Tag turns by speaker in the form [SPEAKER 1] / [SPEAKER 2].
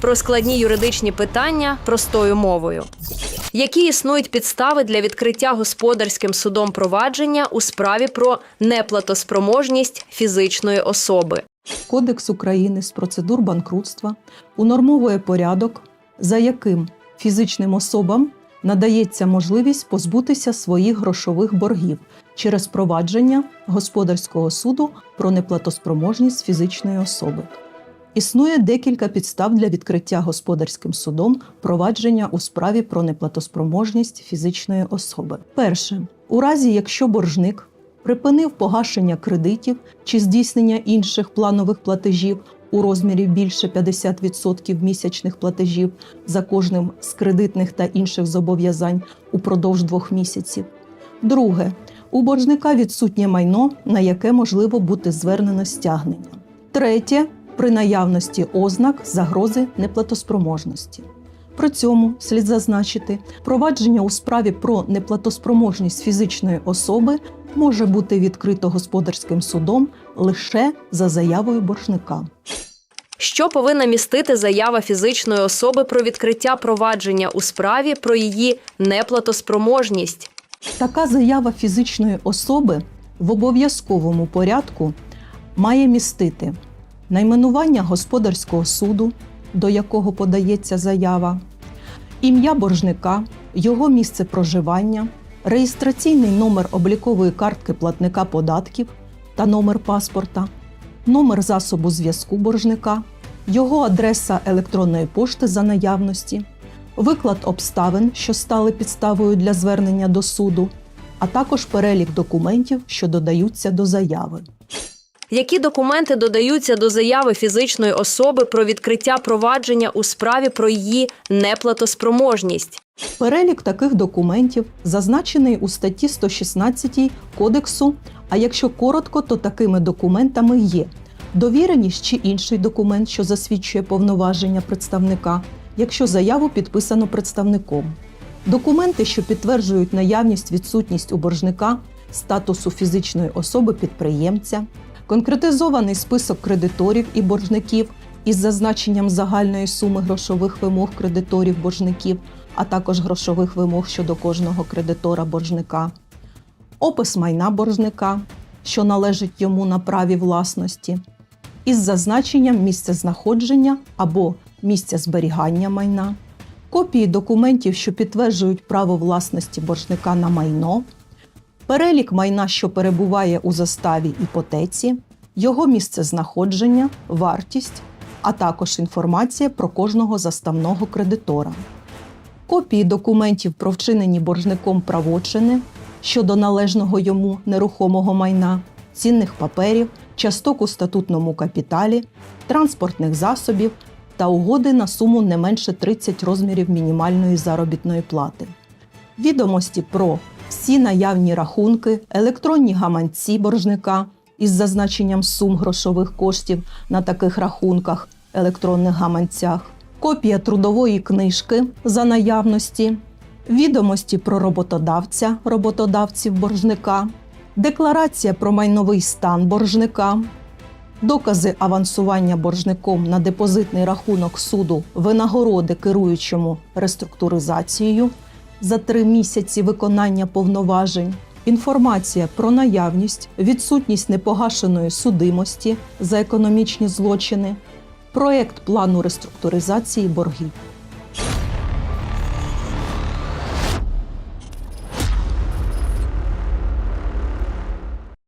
[SPEAKER 1] Про складні юридичні питання простою мовою. Які існують підстави для відкриття господарським судом провадження у справі про неплатоспроможність фізичної особи?
[SPEAKER 2] Кодекс України з процедур банкрутства унормовує порядок, за яким фізичним особам надається можливість позбутися своїх грошових боргів через провадження господарського суду про неплатоспроможність фізичної особи. Існує декілька підстав для відкриття господарським судом провадження у справі про неплатоспроможність фізичної особи. Перше, у разі якщо боржник припинив погашення кредитів чи здійснення інших планових платежів у розмірі більше 50% місячних платежів за кожним з кредитних та інших зобов'язань упродовж двох місяців. Друге, у боржника відсутнє майно, на яке можливо бути звернено стягнення. Третє, при наявності ознак загрози неплатоспроможності. При цьому слід зазначити, провадження у справі про неплатоспроможність фізичної особи може бути відкрито господарським судом лише за заявою боржника.
[SPEAKER 1] Що повинна містити заява фізичної особи про відкриття провадження у справі про її неплатоспроможність?
[SPEAKER 2] Така заява фізичної особи в обов'язковому порядку має містити найменування господарського суду, до якого подається заява, ім'я боржника, його місце проживання, реєстраційний номер облікової картки платника податків та номер паспорта, номер засобу зв'язку боржника, його адреса електронної пошти за наявності, виклад обставин, що стали підставою для звернення до суду, а також перелік документів, що додаються до заяви.
[SPEAKER 1] Які документи додаються до заяви фізичної особи про відкриття провадження у справі про її неплатоспроможність?
[SPEAKER 2] Перелік таких документів зазначений у статті 116 Кодексу, а якщо коротко, то такими документами є довіреність чи інший документ, що засвідчує повноваження представника, якщо заяву підписано представником. Документи, що підтверджують наявність відсутність у боржника статусу фізичної особи підприємця, конкретизований список кредиторів і боржників із зазначенням загальної суми грошових вимог кредиторів боржників, а також грошових вимог щодо кожного кредитора боржника, опис майна боржника, що належить йому на праві власності, із зазначенням місця знаходження або місця зберігання майна, копії документів, що підтверджують право власності боржника на майно, перелік майна, що перебуває у заставі іпотеці, його місце знаходження, вартість, а також інформація про кожного заставного кредитора, копії документів про вчинені боржником правочини щодо належного йому нерухомого майна, цінних паперів, часток у статутному капіталі, транспортних засобів та угоди на суму не менше 30 розмірів мінімальної заробітної плати. Відомості про всі наявні рахунки, електронні гаманці боржника із зазначенням сум грошових коштів на таких рахунках, електронних гаманцях, копія трудової книжки за наявності, відомості про роботодавця, роботодавців боржника, декларація про майновий стан боржника, докази авансування боржником на депозитний рахунок суду винагороди керуючому реструктуризацією за три місяці виконання повноважень, інформація про наявність, відсутність непогашеної судимості за економічні злочини, проєкт плану реструктуризації боргів.